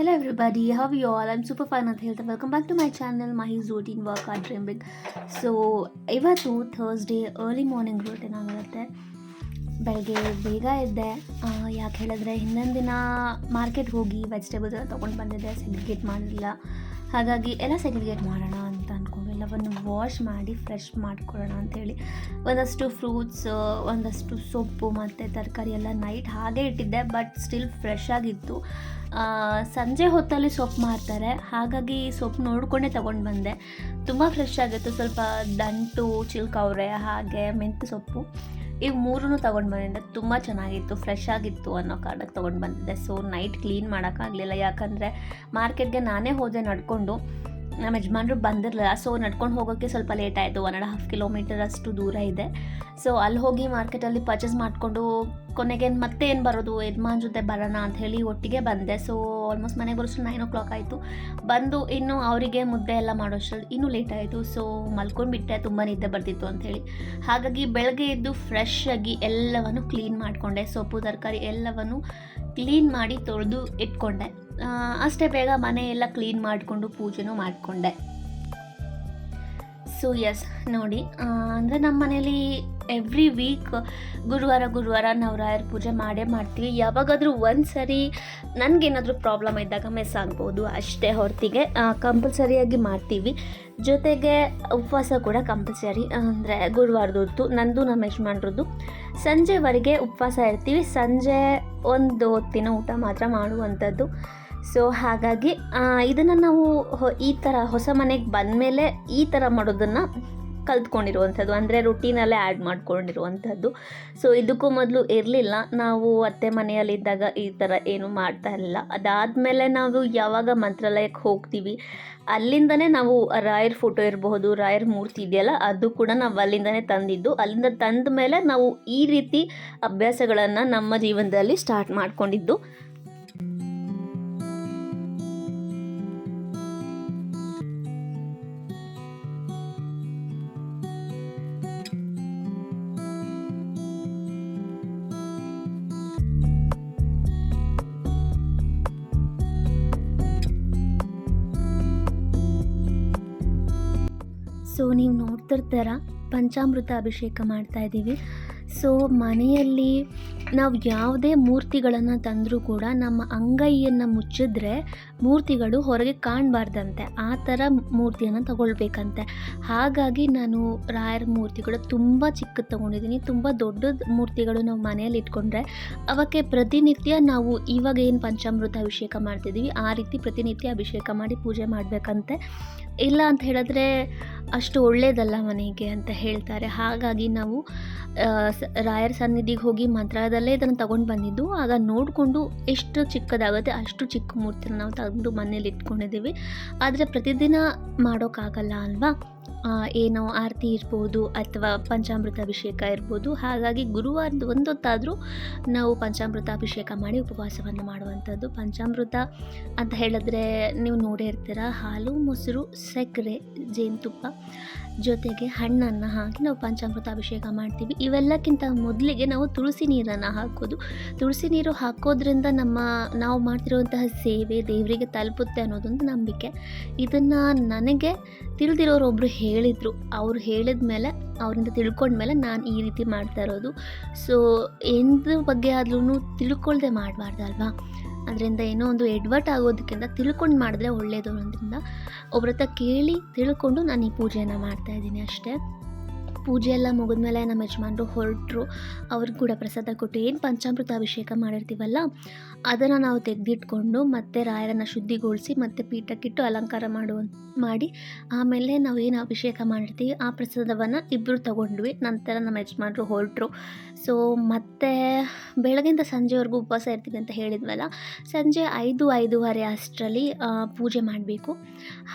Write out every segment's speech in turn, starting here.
Everybody, how are you all? I'm super fine ಅಂತ ಹೇಳ್ತಾ welcome back to my channel Mahi's routine work ಆ dream big so ಇವತ್ತು Thursday early morning routine ಆಗಿರುತ್ತೆ. ಬೆಳಗ್ಗೆ ಬೇಗ ಇದ್ದೆ ಯಾಕೆ ಹೇಳಿದ್ರೆ ಹಿಂದಿನ ದಿನ ಮಾರ್ಕೆಟ್ ಹೋಗಿ ವೆಜಿಟೇಬಲ್ಸ್ ಎಲ್ಲ ತೊಗೊಂಡು ಬಂದಿದ್ದೆ. ಸೆಗ್ರಿಗೇಟ್ ಮಾಡಲಿಲ್ಲ. ಹಾಗಾಗಿ ಎಲ್ಲ ಸೆಗ್ರಿಗೇಟ್ ಮಾಡೋಣ ಎಲ್ಲವನ್ನು ವಾಶ್ ಮಾಡಿ ಫ್ರೆಶ್ ಮಾಡ್ಕೊಳ್ಳೋಣ ಅಂಥೇಳಿ ಒಂದಷ್ಟು ಫ್ರೂಟ್ಸ್ ಒಂದಷ್ಟು ಸೊಪ್ಪು ಮತ್ತು ತರಕಾರಿ ಎಲ್ಲ ನೈಟ್ ಹಾಗೆ ಇಟ್ಟಿದ್ದೆ ಬಟ್ ಸ್ಟಿಲ್ ಫ್ರೆಶ್ ಆಗಿತ್ತು. ಸಂಜೆ ಹೊತ್ತಲ್ಲಿ ಸೊಪ್ಪು ಮಾರ್ತಾರೆ. ಹಾಗಾಗಿ ಸೊಪ್ಪು ನೋಡಿಕೊಂಡೇ ತೊಗೊಂಡು ಬಂದೆ. ತುಂಬ ಫ್ರೆಶ್ ಆಗಿತ್ತು. ಸ್ವಲ್ಪ ದಂಟು, ಚಿಲ್ಕವ್ರೆ, ಹಾಗೆ ಮೆಂತ್ಯ ಸೊಪ್ಪು. ಈಗ ಮೂರೂ ತೊಗೊಂಡು ಬಂದಿದ್ದೆ. ತುಂಬ ಚೆನ್ನಾಗಿತ್ತು. ಫ್ರೆಶ್ ಆಗಿತ್ತು ಅನ್ನೋ ಕಾರಣಕ್ಕೆ ತೊಗೊಂಡು ಬಂದಿದ್ದೆ. ಸೊ ನೈಟ್ ಕ್ಲೀನ್ ಮಾಡೋಕ್ಕಾಗಲಿಲ್ಲ ಯಾಕಂದರೆ ಮಾರ್ಕೆಟ್ಗೆ ನಾನೇ ಹೋದೆ ನಡ್ಕೊಂಡು. ನಮ್ಮ ಯಜಮಾನ್ರು ಬಂದಿರಲಿಲ್ಲ. ಸೊ ನಡ್ಕೊಂಡು ಹೋಗೋಕ್ಕೆ ಸ್ವಲ್ಪ ಲೇಟ್ ಆಯಿತು. ಒನ್ ಆ್ಯಂಡ್ ಹಾಫ್ ಕಿಲೋಮೀಟರ್ ಅಷ್ಟು ದೂರ ಇದೆ. ಸೊ ಅಲ್ಲಿ ಹೋಗಿ ಮಾರ್ಕೆಟಲ್ಲಿ ಪರ್ಚೇಸ್ ಮಾಡಿಕೊಂಡು ಕೊನೆಗೆ ಮತ್ತೆ ಏನು ಬರೋದು? ಯಜಮಾನ್ ಜೊತೆ ಬರೋಣ ಅಂತ ಹೇಳಿ ಒಟ್ಟಿಗೆ ಬಂದೆ. ಸೊ ಆಲ್ಮೋಸ್ಟ್ ಮನೆಗೆ ಬರೋಷ್ಟು ನೈನ್ ಓ ಕ್ಲಾಕ್ ಆಯಿತು. ಬಂದು ಇನ್ನು ಅವರಿಗೆ ಮುದ್ದೆ ಎಲ್ಲ ಮಾಡೋಷ್ಟರಲ್ಲಿ ಇನ್ನೂ ಲೇಟ್ ಆಯಿತು. ಸೊ ಮಲ್ಕೊಂಡ್ಬಿಟ್ಟೆ ತುಂಬ ನಿದ್ದೆ ಬರ್ತಿತ್ತು ಅಂಥೇಳಿ ಹಾಗಾಗಿ ಬೆಳಗ್ಗೆ ಎದ್ದು ಫ್ರೆಶ್ ಆಗಿ ಎಲ್ಲವನ್ನು ಕ್ಲೀನ್ ಮಾಡಿಕೊಂಡೆ. ಸೊಪ್ಪು, ತರಕಾರಿ ಎಲ್ಲವನ್ನು ಕ್ಲೀನ್ ಮಾಡಿ ತೊಳೆದು ಇಟ್ಕೊಂಡೆ. ಅಷ್ಟೇ ಬೇಗ ಮನೆ ಎಲ್ಲ ಕ್ಲೀನ್ ಮಾಡಿಕೊಂಡು ಪೂಜೆನೂ ಮಾಡಿಕೊಂಡೆ. ಸೊ ಎಸ್ ನೋಡಿ ಅಂದರೆ ನಮ್ಮ ಮನೇಲಿ ಎವ್ರಿ ವೀಕ್ ಗುರುವಾರ ಗುರುವಾರ ನಾವು ಪೂಜೆ ಮಾಡೇ ಮಾಡ್ತೀವಿ. ಯಾವಾಗಾದರೂ ಒಂದು ಸರಿ ನನಗೇನಾದರೂ ಪ್ರಾಬ್ಲಮ್ ಇದ್ದಾಗ ಮಿಸ್ ಆಗ್ಬೋದು, ಅಷ್ಟೇ ಹೊರತಿಗೆ ಕಂಪಲ್ಸರಿಯಾಗಿ ಮಾಡ್ತೀವಿ. ಜೊತೆಗೆ ಉಪವಾಸ ಕೂಡ ಕಂಪಲ್ಸರಿ, ಅಂದರೆ ಗುರುವಾರದೊತ್ತು, ನಂದು ನಮ್ಮ ಯಜಮಾನ್ರದ್ದು. ಸಂಜೆವರೆಗೆ ಉಪವಾಸ ಇರ್ತೀವಿ. ಸಂಜೆ ಒಂದು ಹೊತ್ತಿನ ಊಟ ಮಾತ್ರ ಮಾಡುವಂಥದ್ದು. ಸೊ ಹಾಗಾಗಿ ಇದನ್ನು ನಾವು ಈ ಥರ ಹೊಸ ಮನೆಗೆ ಬಂದಮೇಲೆ ಈ ಥರ ಮಾಡೋದನ್ನು ಕಲ್ತ್ಕೊಂಡಿರುವಂಥದ್ದು. ಅಂದರೆ ರುಟೀನಲ್ಲೇ ಆ್ಯಡ್ ಮಾಡ್ಕೊಂಡಿರುವಂಥದ್ದು. ಸೊ ಇದಕ್ಕೂ ಮೊದಲು ಇರಲಿಲ್ಲ. ನಾವು ಅತ್ತೆ ಮನೆಯಲ್ಲಿದ್ದಾಗ ಈ ಥರ ಏನು ಮಾಡ್ತಾ ಇರಲಿಲ್ಲ. ಅದಾದಮೇಲೆ ನಾವು ಯಾವಾಗ ಮಂತ್ರಾಲಯಕ್ಕೆ ಹೋಗ್ತೀವಿ, ಅಲ್ಲಿಂದನೇ ನಾವು ರಾಯರ್ ಫೋಟೋ ಇರಬಹುದು, ರಾಯರ್ ಮೂರ್ತಿ ಇದೆಯಲ್ಲ, ಅದು ಕೂಡ ನಾವು ಅಲ್ಲಿಂದನೇ ತಂದಿದ್ದು. ಅಲ್ಲಿಂದ ತಂದ ಮೇಲೆ ನಾವು ಈ ರೀತಿ ಅಭ್ಯಾಸಗಳನ್ನು ನಮ್ಮ ಜೀವನದಲ್ಲಿ ಸ್ಟಾರ್ಟ್ ಮಾಡ್ಕೊಂಡಿದ್ದು. ನೀವು ನೋಡ್ತಿರ್ತಾರ ಪಂಚಾಮೃತ ಅಭಿಷೇಕ ಮಾಡ್ತಾ ಇದ್ದೀವಿ. ಸೊ ಮನೆಯಲ್ಲಿ ನಾವು ಯಾವುದೇ ಮೂರ್ತಿಗಳನ್ನು ತಂದರೂ ಕೂಡ ನಮ್ಮ ಅಂಗೈಯನ್ನು ಮುಚ್ಚಿದ್ರೆ ಮೂರ್ತಿಗಳು ಹೊರಗೆ ಕಾಣಬಾರ್ದಂತೆ. ಆ ಥರ ಮೂರ್ತಿಯನ್ನು ತಗೊಳ್ಬೇಕಂತೆ. ಹಾಗಾಗಿ ನಾನು ರಾಯರ ಮೂರ್ತಿಗಳು ತುಂಬ ಚಿಕ್ಕದು ತೊಗೊಂಡಿದ್ದೀನಿ. ತುಂಬ ದೊಡ್ಡ ಮೂರ್ತಿಗಳು ನಾವು ಮನೆಯಲ್ಲಿ ಇಟ್ಕೊಂಡ್ರೆ ಅವಕ್ಕೆ ಪ್ರತಿನಿತ್ಯ ನಾವು ಇವಾಗ ಏನು ಪಂಚಾಮೃತ ಅಭಿಷೇಕ ಮಾಡ್ತಿದ್ದೀವಿ, ಆ ರೀತಿ ಪ್ರತಿನಿತ್ಯ ಅಭಿಷೇಕ ಮಾಡಿ ಪೂಜೆ ಮಾಡಬೇಕಂತೆ. ಇಲ್ಲ ಅಂತ ಹೇಳಿದ್ರೆ ಅಷ್ಟು ಒಳ್ಳೆಯದಲ್ಲ ಮನೆಗೆ ಅಂತ ಹೇಳ್ತಾರೆ. ಹಾಗಾಗಿ ನಾವು ರಾಯರ ಸನ್ನಿಧಿಗೆ ಹೋಗಿ ಮಂತ್ರಾಲಯದಲ್ಲೇ ಇದನ್ನು ತಗೊಂಡು ಬಂದಿದ್ದು. ಆಗ ನೋಡಿಕೊಂಡು ಎಷ್ಟು ಚಿಕ್ಕದಾಗುತ್ತೆ ಅಷ್ಟು ಚಿಕ್ಕ ಮೂರ್ತಿನ ನಾವು ತಂದು ಮನೇಲಿ ಇಟ್ಕೊಂಡಿದ್ದೀವಿ. ಆದರೆ ಪ್ರತಿದಿನ ಮಾಡೋಕ್ಕಾಗಲ್ಲ ಅಲ್ವಾ? ಏನೋ ಆರತಿ ಇರ್ಬೋದು ಅಥವಾ ಪಂಚಾಮೃತ ಅಭಿಷೇಕ ಇರ್ಬೋದು. ಹಾಗಾಗಿ ಗುರುವಾರದ ಒಂದೊತ್ತಾದರೂ ನಾವು ಪಂಚಾಮೃತ ಅಭಿಷೇಕ ಮಾಡಿ ಉಪವಾಸವನ್ನು ಮಾಡುವಂಥದ್ದು. ಪಂಚಾಮೃತ ಅಂತ ಹೇಳಿದ್ರೆ ನೀವು ನೋಡೇ ಇರ್ತೀರ? ಹಾಲು, ಮೊಸರು, ಸಕ್ಕರೆ, ಜೇನುತುಪ್ಪ ಜೊತೆಗೆ ಹಣ್ಣನ್ನು ಹಾಕಿ ನಾವು ಪಂಚಾಮೃತ ಅಭಿಷೇಕ ಮಾಡ್ತೀವಿ. ಇವೆಲ್ಲಕ್ಕಿಂತ ಮೊದಲಿಗೆ ನಾವು ತುಳಸಿ ನೀರನ್ನು ಹಾಕೋದು. ತುಳಸಿ ನೀರು ಹಾಕೋದ್ರಿಂದ ನಮ್ಮ ನಾವು ಮಾಡ್ತಿರುವಂತಹ ಸೇವೆ ದೇವರಿಗೆ ತಲುಪುತ್ತೆ ಅನ್ನೋದೊಂದು ನಂಬಿಕೆ. ಇದನ್ನು ನನಗೆ ತಿಳಿದಿರೋರೊಬ್ಬರು ಹೇಳಿದರು. ಅವರು ಹೇಳಿದ ಮೇಲೆ, ಅವರಿಂದ ತಿಳ್ಕೊಂಡ್ಮೇಲೆ ನಾನು ಈ ರೀತಿ ಮಾಡ್ತಾ ಇರೋದು. ಸೊ ಎಂದ್ರ ಬಗ್ಗೆ ಆದ್ರೂ ತಿಳ್ಕೊಳ್ದೆ ಮಾಡಬಾರ್ದಲ್ವಾ? ಅದರಿಂದ ಏನೋ ಒಂದು ಎಡ್ವರ್ಟ್ ಆಗೋದಕ್ಕಿಂತ ತಿಳ್ಕೊಂಡು ಮಾಡಿದ್ರೆ ಒಳ್ಳೆಯದು ಅನ್ನೋದ್ರಿಂದ ಒಬ್ರ ಕೇಳಿ ತಿಳ್ಕೊಂಡು ನಾನು ಈ ಪೂಜೆಯನ್ನು ಮಾಡ್ತಾ ಇದ್ದೀನಿ ಅಷ್ಟೇ. ಪೂಜೆ ಎಲ್ಲ ಮುಗಿದ್ಮೇಲೆ ನಮ್ಮ ಯಜಮಾನ್ರು ಹೊರಟರು. ಅವ್ರಿಗೆ ಕೂಡ ಪ್ರಸಾದ ಕೊಟ್ಟು ಏನು ಪಂಚಾಮೃತ ಅಭಿಷೇಕ ಮಾಡಿರ್ತೀವಲ್ಲ, ಅದನ್ನು ನಾವು ತೆಗೆದಿಟ್ಕೊಂಡು ಮತ್ತೆ ರಾಯರನ್ನು ಶುದ್ಧಿಗೊಳಿಸಿ ಮತ್ತೆ ಪೀಠಕ್ಕಿಟ್ಟು ಅಲಂಕಾರ ಮಾಡುವ, ಮಾಡಿ ಆಮೇಲೆ ನಾವು ಏನು ಅಭಿಷೇಕ ಮಾಡಿರ್ತೀವಿ, ಆ ಪ್ರಸಾದವನ್ನು ಇಬ್ಬರು ತಗೊಂಡ್ವಿ. ನಂತರ ನಮ್ಮ ಯಜಮಾನ್ರು ಹೊರಟರು. ಸೊ ಮತ್ತೆ ಬೆಳಗಿಂದ ಸಂಜೆವರೆಗೂ ಉಪವಾಸ ಇರ್ತೀವಿ ಅಂತ ಹೇಳಿದ್ವಲ್ಲ, ಸಂಜೆ ಐದು, ಐದೂವರೆ ಅಷ್ಟರಲ್ಲಿ ಪೂಜೆ ಮಾಡಬೇಕು.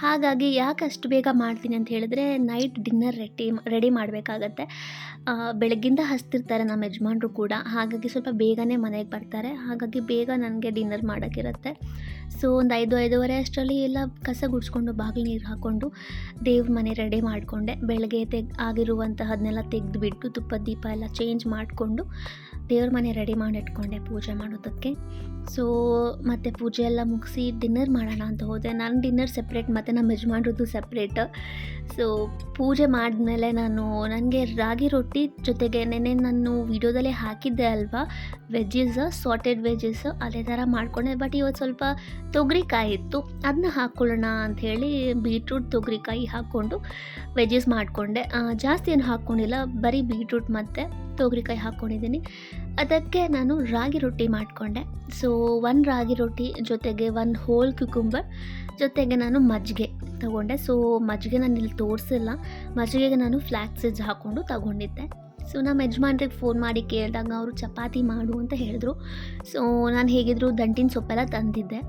ಹಾಗಾಗಿ ಯಾಕೆ ಅಷ್ಟು ಬೇಗ ಮಾಡ್ತೀನಿ ಅಂತ ಹೇಳಿದ್ರೆ, ನೈಟ್ ಡಿನ್ನರ್ ರೆಡಿ ರೆಡಿ ಮಾಡಬೇಕಾಗತ್ತೆ ಬೆಳಗ್ಗಿಂದ ಹಸ್ತಿರ್ತಾರೆ ನಮ್ಮ ಯಜಮಾನ್ರು ಕೂಡ. ಹಾಗಾಗಿ ಸ್ವಲ್ಪ ಬೇಗನೆ ಮನೆಗೆ ಬರ್ತಾರೆ. ಹಾಗಾಗಿ ಬೇಗ ನನಗೆ ಡಿನ್ನರ್ ಮಾಡೋಕ್ಕಿರುತ್ತೆ ಸೊ ಒಂದು ಐದು, ಐದೂವರೆ ಅಷ್ಟರಲ್ಲಿ ಎಲ್ಲ ಕಸ ಗುಡಿಸ್ಕೊಂಡು, ಬಾಗಿಲು ನೀರು ಹಾಕ್ಕೊಂಡು ದೇವ್ರ ಮನೆ ರೆಡಿ ಮಾಡಿಕೊಂಡೆ. ಬೆಳಗ್ಗೆ ತೆಗ್ ಆಗಿರುವಂತಹದನ್ನೆಲ್ಲ ತೆಗೆದುಬಿಟ್ಟು ತುಪ್ಪ, ದೀಪ ಎಲ್ಲ ಚೇಂಜ್ ಮಾಡಿಕೊಂಡು ದೇವ್ರ ಮನೆ ರೆಡಿ ಮಾಡಿ ಇಟ್ಕೊಂಡೆ ಪೂಜೆ ಮಾಡೋದಕ್ಕೆ. ಸೊ ಮತ್ತು ಪೂಜೆ ಎಲ್ಲ ಮುಗಿಸಿ ಡಿನ್ನರ್ ಮಾಡೋಣ ಅಂತ ಹೋದೆ. ನಾನು ಡಿನ್ನರ್ ಸೆಪ್ರೇಟ್ ಮತ್ತು ನಮ್ಮ ಯಜಮಾನ್ರದ್ದು ಸಪ್ರೇಟ್ ಸೊ ಪೂಜೆ ಮಾಡಿದ್ಮೇಲೆ ನಾನು ನನಗೆ ರಾಗಿ ರೊಟ್ಟಿ ಜೊತೆಗೆ ನೆನ್ನೆ ನಾನು ವಿಡಿಯೋದಲ್ಲೇ ಹಾಕಿದ್ದೆ ಅಲ್ವಾ? ವೆಜ್ಜಸ್ ಸಾಟೆಡ್ ವೆಜ್ಜಸ್ ಅದೇ ಥರ ಮಾಡಿಕೊಂಡೆ. ಬಟ್ ಇವತ್ತು ಸ್ವಲ್ಪ ತೊಗರಿಕಾಯಿ ಇತ್ತು. ಅದನ್ನ ಹಾಕ್ಕೊಳ್ಳೋಣ ಅಂಥೇಳಿ ಬೀಟ್ರೂಟ್ ತೊಗರಿಕಾಯಿ ಹಾಕ್ಕೊಂಡು ವೆಜ್ಜಸ್ ಮಾಡಿಕೊಂಡೆ. ಜಾಸ್ತಿ ಏನು ಹಾಕ್ಕೊಂಡಿಲ್ಲ, ಬರೀ ಬೀಟ್ರೂಟ್ ಮತ್ತು ತೊಗರಿಕಾಯಿ ಹಾಕ್ಕೊಂಡಿದ್ದೀನಿ. ಅದಕ್ಕೆ ನಾನು ರಾಗಿ ರೊಟ್ಟಿ ಮಾಡಿಕೊಂಡೆ. ಸೊ ಒನ್ ರಾಗಿ ರೊಟ್ಟಿ ಜೊತೆಗೆ ಒನ್ ಹೋಲ್ ಕ್ಯುಕುಂಬರ್ ಜೊತೆಗೆ ನಾನು ಮಜ್ಜಿಗೆ ತಗೊಂಡೆ. ಸೊ ಮಜ್ಜಿಗೆ ನಾನು ಇಲ್ಲಿ ತೋರಿಸಿಲ್ಲ. ಮಜ್ಜಿಗೆಗೆ ನಾನು ಫ್ಲ್ಯಾಕ್ಸ್ ಸೀಡ್ಸ್ ಹಾಕ್ಕೊಂಡು ತಗೊಂಡಿದ್ದೆ. ಸೊ ನಮ್ಮ ಯಜಮಾನ್ರಿಗೆ ಫೋನ್ ಮಾಡಿ ಕೇಳಿದಾಗ ಅವರು ಚಪಾತಿ ಮಾಡು ಅಂತ ಹೇಳಿದ್ರು. ಸೊ ನಾನು ಹೇಗಿದ್ರು ದಂಟಿನ ಸೊಪ್ಪೆಲ್ಲ ತಂದಿದ್ದೆ.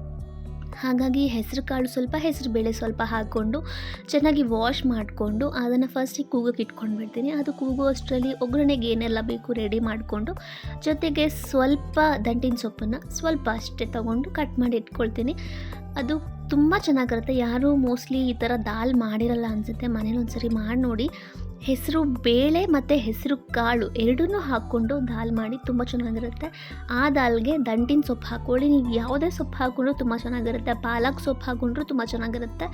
ಹಾಗಾಗಿ ಹೆಸರು ಕಾಳು ಸ್ವಲ್ಪ ಹೆಸರು ಬೇಳೆ ಸ್ವಲ್ಪ ಹಾಕ್ಕೊಂಡು ಚೆನ್ನಾಗಿ ವಾಶ್ ಮಾಡಿಕೊಂಡು ಅದನ್ನು ಫಸ್ಟಿಗೆ ಕೂಗೋಕೆ ಇಟ್ಕೊಂಡು ಬಿಡ್ತೀನಿ ಅದು ಕೂಗುವಷ್ಟರಲ್ಲಿ ಒಗ್ಗರಣೆಗೆ ಏನೆಲ್ಲ ಬೇಕು ರೆಡಿ ಮಾಡಿಕೊಂಡು ಜೊತೆಗೆ ಸ್ವಲ್ಪ ದಂಟಿನ ಸೊಪ್ಪನ್ನು ಸ್ವಲ್ಪ ಅಷ್ಟೇ ತಗೊಂಡು ಕಟ್ ಮಾಡಿ ಇಟ್ಕೊಳ್ತೀನಿ. ಅದು ತುಂಬ ಚೆನ್ನಾಗಿರುತ್ತೆ. ಯಾರೂ ಮೋಸ್ಟ್ಲಿ ಈ ಥರ ದಾಲ್ ಮಾಡಿರಲ್ಲ ಅನಿಸುತ್ತೆ. ಮನೇಲಿ ಒಂದ್ಸರಿ ಮಾಡಿ ನೋಡಿ. ಹೆಸರು ಬೇಳೆ ಮತ್ತು ಹೆಸರು ಕಾಳು ಎರಡನ್ನೂ ಹಾಕ್ಕೊಂಡು ದಾಲ್ ಮಾಡಿ ತುಂಬ ಚೆನ್ನಾಗಿರುತ್ತೆ. ಆ ದಾಲ್ಗೆ ದಂಟಿನ ಸೊಪ್ಪು ಹಾಕ್ಕೊಳ್ಳಿ. ನೀವು ಯಾವುದೇ ಸೊಪ್ಪು ಹಾಕ್ಕೊಂಡ್ರೂ ತುಂಬ ಚೆನ್ನಾಗಿರುತ್ತೆ. ಪಾಲಕ್ ಸೊಪ್ಪು ಹಾಕ್ಕೊಂಡ್ರೂ ತುಂಬ ಚೆನ್ನಾಗಿರುತ್ತೆ.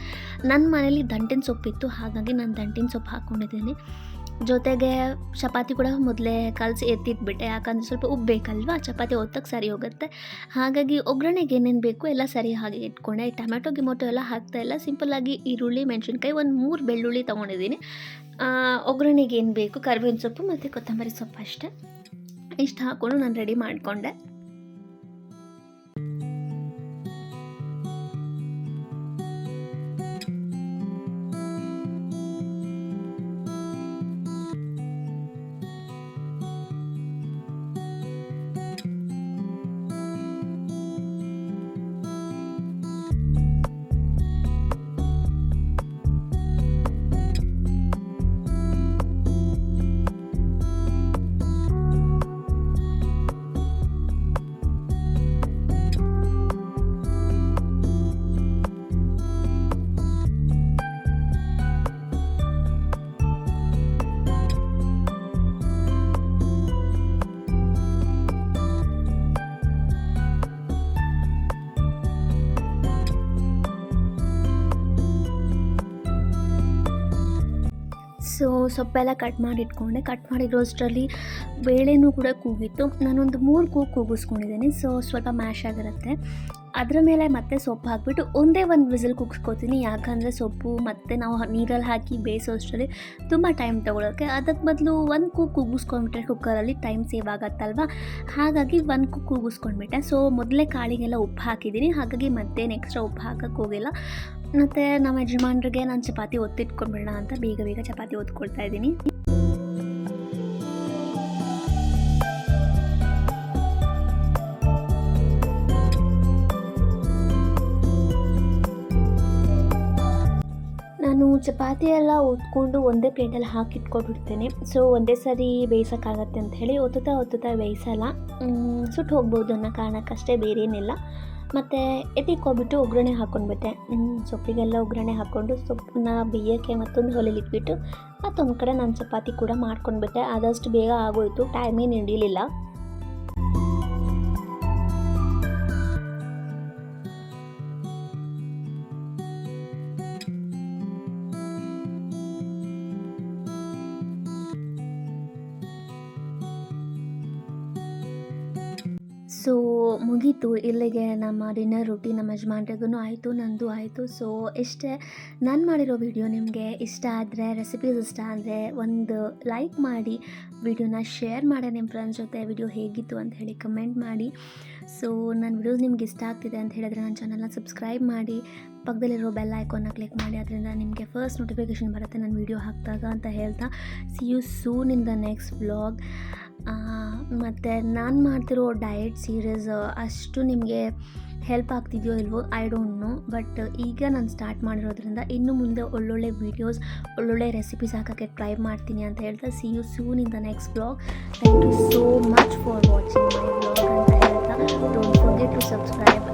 ನನ್ನ ಮನೇಲಿ ದಂಟಿನ ಸೊಪ್ಪಿತ್ತು ಹಾಗಾಗಿ ನಾನು ದಂಟಿನ ಸೊಪ್ಪು ಹಾಕ್ಕೊಂಡಿದ್ದೀನಿ. ಜೊತೆಗೆ ಚಪಾತಿ ಕೂಡ ಮೊದಲೇ ಕಲಸಿ ಎತ್ತಿಟ್ಬಿಟ್ಟೆ. ಯಾಕಂದರೆ ಸ್ವಲ್ಪ ಉಬ್ಬೇಕಲ್ವಾ ಚಪಾತಿ ಒತ್ತಕ್ಕೆ ಸರಿ ಹೋಗುತ್ತೆ. ಹಾಗಾಗಿ ಒಗ್ಗರಣೆಗೆ ಏನೇನು ಬೇಕು ಎಲ್ಲ ಸರಿ ಹಾಗೆ ಇಟ್ಕೊಂಡೆ. ಟೊಮ್ಯಾಟೊ ಗಿಮೊಟೊ ಎಲ್ಲ ಹಾಕ್ತಾ ಇಲ್ಲ. ಸಿಂಪಲ್ಲಾಗಿ ಈರುಳ್ಳಿ, ಮೆಣಸಿನ್ಕಾಯಿ ಒಂದು ಮೂರು ಬೆಳ್ಳುಳ್ಳಿ ತೊಗೊಂಡಿದ್ದೀನಿ. ಒಗ್ಗರಣೆಗೆ ಏನು ಬೇಕು? ಕರಿಬೇವಿನ ಸೊಪ್ಪು ಮತ್ತು ಕೊತ್ತಂಬರಿ ಸೊಪ್ಪು ಅಷ್ಟೇ. ಇಷ್ಟು ಹಾಕ್ಕೊಂಡು ನಾನು ರೆಡಿ ಮಾಡಿಕೊಂಡೆ. ಸೊಪ್ಪೆಲ್ಲ ಕಟ್ ಮಾಡಿ ಇಟ್ಕೊಂಡೆ ಕಟ್ ಮಾಡಿರೋ ಅಷ್ಟರಲ್ಲಿ ಬೇಳೆನೂ ಕೂಡ ಕೂಗಿತ್ತು. ನಾನೊಂದು ಮೂರು ಕೂಗು ಕೂಗಿಸ್ಕೊಂಡಿದ್ದೀನಿ. ಸೊ ಸ್ವಲ್ಪ ಮ್ಯಾಶ್ ಆಗಿರುತ್ತೆ. ಅದರ ಮೇಲೆ ಮತ್ತೆ ಸೊಪ್ಪು ಹಾಕ್ಬಿಟ್ಟು ಒಂದೇ ಒಂದು ವಿಸಿಲ್ ಕುಗ್ಸ್ಕೊತೀನಿ. ಯಾಕಂದರೆ ಸೊಪ್ಪು ಮತ್ತು ನಾವು ನೀರಲ್ಲಿ ಹಾಕಿ ಬೇಯಿಸೋ ಅಷ್ಟರಲ್ಲಿ ತುಂಬ ಟೈಮ್ ತೊಗೊಳೋಕ್ಕೆ ಅದಕ್ಕೆ ಬದಲು ಒಂದು ಕೂಗು ಕೂಗಿಸ್ಕೊಂಡ್ಬಿಟ್ರೆ ಕುಕ್ಕರಲ್ಲಿ ಟೈಮ್ ಸೇವ್ ಆಗತ್ತಲ್ವ? ಹಾಗಾಗಿ ಒಂದು ಕೂಗು ಕೂಗಿಸ್ಕೊಂಡ್ಬಿಟ್ಟೆ. ಸೊ ಮೊದಲೇ ಕಾಳಿಗೆಲ್ಲ ಉಪ್ಪು ಹಾಕಿದ್ದೀನಿ. ಹಾಗಾಗಿ ಮತ್ತೆ ಎಕ್ಸ್ಟ್ರಾ ಉಪ್ಪು ಹಾಕೋಕ್ಕೆ ಹೋಗಿಲ್ಲ. ಮತ್ತು ನಮ್ಮ ಯಜಮಾನ್ರಿಗೆ ನಾನು ಚಪಾತಿ ಒತ್ತಿಟ್ಕೊಂಡ್ಬಿಡೋಣ ಅಂತ ಬೇಗ ಬೇಗ ಚಪಾತಿ ಒತ್ಕೊಳ್ತಾ ಇದ್ದೀನಿ. ನಾನು ಚಪಾತಿ ಎಲ್ಲ ಒತ್ಕೊಂಡು ಒಂದೇ ಪ್ಲೇಟಲ್ಲಿ ಹಾಕಿ ಇಟ್ಕೊಂಡ್ಬಿಡ್ತೇನೆ ಸೊ ಒಂದೇ ಸರಿ ಬೇಯಿಸೋಕ್ಕಾಗತ್ತೆ ಅಂತ ಹೇಳಿ ಒತ್ತುತ್ತಾ ಒತ್ತುತ್ತಾ ಬೇಯಿಸಲ್ಲ. ಸುಟ್ಟು ಹೋಗ್ಬೋದು ಅನ್ನೋ ಕಾರಣಕ್ಕಷ್ಟೇ ಬೇರೆ ಏನಿಲ್ಲ ಮತ್ತು ಎತ್ತಿಕ್ಕೊಬಿಟ್ಟು ಒಗ್ಗರಣೆ ಹಾಕ್ಕೊಂಡ್ಬಿಟ್ಟೆ ಸೊಪ್ಪಿಗೆಲ್ಲ ಒಗ್ಗರಣೆ ಹಾಕ್ಕೊಂಡು ಸೊಪ್ಪನ್ನ ಬೇಯೋಕ್ಕೆ ಮತ್ತೊಂದು ಹೊಲೆಲಿ ಇಟ್ಬಿಟ್ಟು ಮತ್ತೊಂದು ಕಡೆ ನಾನು ಚಪಾತಿ ಕೂಡ ಮಾಡ್ಕೊಂಡ್ಬಿಟ್ಟೆ. ಆದಷ್ಟು ಬೇಗ ಆಗೋಯಿತು. ಟೈಮೇನು ಹಿಡಿಲಿಲ್ಲ. ಮುಗೀತು ಇಲ್ಲಿಗೆ ನಮ್ಮ ಡಿನ್ನರ್ ರೊಟ್ಟಿ ನಮ್ಮ ಯಜಮಾನ್ರಿಗೂ ಆಯಿತು, ನಂದು ಆಯಿತು. ಸೊ ಇಷ್ಟೇ ನಾನು ಮಾಡಿರೋ ವಿಡಿಯೋ ನಿಮಗೆ ಇಷ್ಟ ಆದರೆ ರೆಸಿಪೀಸ್ ಇಷ್ಟ ಆದರೆ ಒಂದು ಲೈಕ್ ಮಾಡಿ ವಿಡಿಯೋನ ಶೇರ್ ಮಾಡಿ ನಿಮ್ಮ ಫ್ರೆಂಡ್ಸ್ ಜೊತೆ ವಿಡಿಯೋ ಹೇಗಿತ್ತು ಅಂತ ಹೇಳಿ ಕಮೆಂಟ್ ಮಾಡಿ. ಸೊ ನನ್ನ ವಿಡಿಯೋಸ್ ನಿಮ್ಗೆ ಇಷ್ಟ ಆಗ್ತಿದೆ ಅಂತ ಹೇಳಿದ್ರೆ ನನ್ನ ಚಾನಲ್ನ ಸಬ್ಸ್ಕ್ರೈಬ್ ಮಾಡಿ. ಪಕ್ಕದಲ್ಲಿರೋ ಬೆಲ್ ಐಕಾನ್ನ ಕ್ಲಿಕ್ ಮಾಡಿ, ಅದರಿಂದ ನಿಮಗೆ ಫಸ್ಟ್ ನೋಟಿಫಿಕೇಷನ್ ಬರುತ್ತೆ. ನಾನು ವಿಡಿಯೋ ಹಾಕಿದಾಗ ಅಂತ ಹೇಳ್ತಾ. See you soon in the next vlog ಮತ್ತು ನಾನು ಮಾಡ್ತಿರೋ ಡಯಟ್ ಸೀರೀಸ್ ಅಷ್ಟು ನಿಮಗೆ ಹೆಲ್ಪ್ ಆಗ್ತಿದೆಯೋ ಇಲ್ವೋ ಐ ಡೋಂಟ್ ನೋ ಬಟ್ ಈಗ ನಾನು ಸ್ಟಾರ್ಟ್ ಮಾಡಿರೋದ್ರಿಂದ ಇನ್ನು ಮುಂದೆ ಒಳ್ಳೊಳ್ಳೆ ವೀಡಿಯೋಸ್ ಒಳ್ಳೊಳ್ಳೆ ರೆಸಿಪೀಸ್ ಹಾಕೋಕ್ಕೆ ಟ್ರೈ ಮಾಡ್ತೀನಿ ಅಂತ ಹೇಳ್ತಾ. See you soon in the next vlog thank you so much for watching my vlog ಅಂತ ಹೇಳ್ತಾ. Don't forget to subscribe